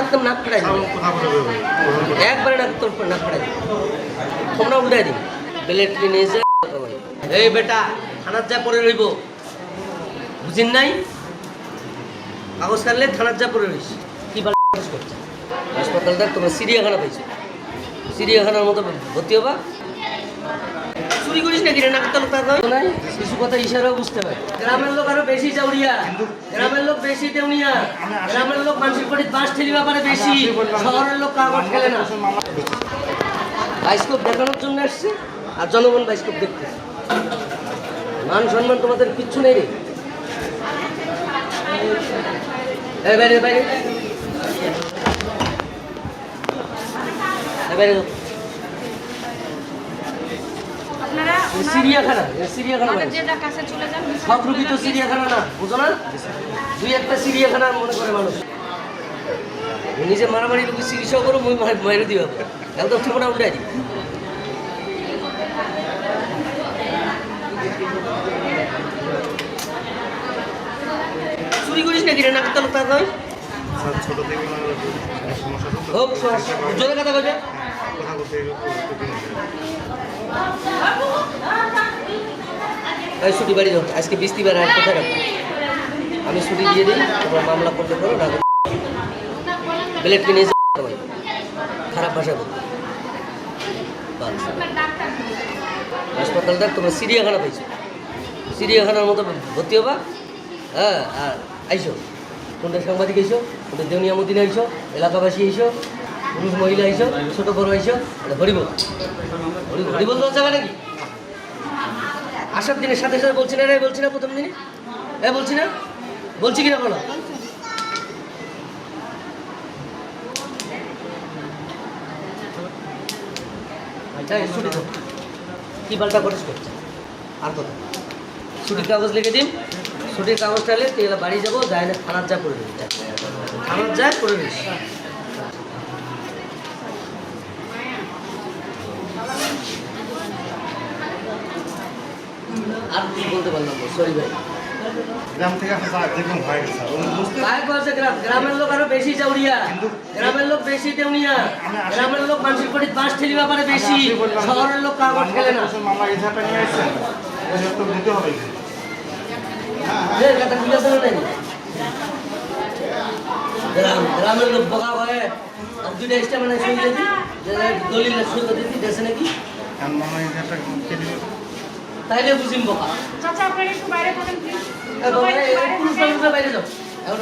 একদম নাক। একবারে নাক তোর নাক তোমরা বেলেট এই বেটা থানার যা পড়ে রইব। বুঝিন নাই? কাগজ কাটলে থানার যা রইস। কি বাল করছে হাসপাতালটা তোমরা চিড়িয়াখানা পাইছো। চিড়িয়াখানার মতো ভর্তি হবা। গ্রামের লোক আরও বেশি না। বাইস্কোপ দেখানোর জন্য আসছে আর জনগণ বাইস্কোপ দেখতে। মান সম্মান তোমাদের কিচ্ছু নেই রে। বাইরে বাইরে। বাইরে যাও। আপনারা এই চিড়িয়াখানা চিড়িয়াখানা সব রুগী তো চিড়িয়াখানা না বুঝো না? দুই একটা চিড়িয়াখানা মনে করে মানুষ। নিজে মারামারি লোক চিকিৎসা করো মুই মার- মাইরে একদম ঠিকনা উল্টাই দিই চুরি করিস নাকি রে নাকি তলক তার নয় ছোট থেকে আমার সমস্যা। হোক জোরে কথা কইবে। এই ছুটি বাড়ি যাও। আজকে বৃষ্টিবার আর কোথায় রাখব? আমি ছুটি দিয়ে দিই তোমার মামলা করতে করো না ব্লেড কিনে এসে খারাপ ভাষা বাস। হাসপাতালটা তোমরা চিড়িয়াখানা পাইছো। চিড়িয়াখানার মতো ভর্তি হবা। হ্যাঁ আর আইসো। কোনটা সাংবাদিক আইসো, কোনটা দেউনিয়া মদিনা আইসো, এলাকাবাসী আইসো পুরুষ মহিলা আইসো ছোট বড় হরিবল হরি- হরিবল দেওয়া যাবে নাকি আসার দিনের সাথে সাথে বলছি না রে, বলছি না প্রথম দিনে? এ, বলছি না? বলছি কিনা বলো? দাও। কি পাল্টা করিস আর কথা ছুটির কাগজ লিখে দিন। ছুটির কাগজটা হলে তুই বাড়ি যাব যায় না থানার যা করে দিবি। থানার যা করে দিস আর কি বলতে পারলাম সরি ভাই। গ্রাম থেকে গেছে গ্রামের লোক আরও বেশি চাউরিয়া। গ্রামের লোক বেশি দেউনিয়া। গ্রামের লোক মানুষের পরে বাস ঠেলিবা পারে বেশি। আমি বললাম যে শহরের লোক কাগজ খেলে না। মামলা মামলা নিয়ে আসছেন। তো দিতে হবে কথা বুঝে শোনো গ্রাম গ্রামের লোক বোকা হয়ে আর দুইটা এক্সট্রা মানে দিতি যে দলিল করে দিতি দেশে নাকি? মামলা দিবে তাইলে বুঝিম বোকা। চাচা আপনারা একটু বাইরে থাকেন প্লিজ বাইরে যাও। এখন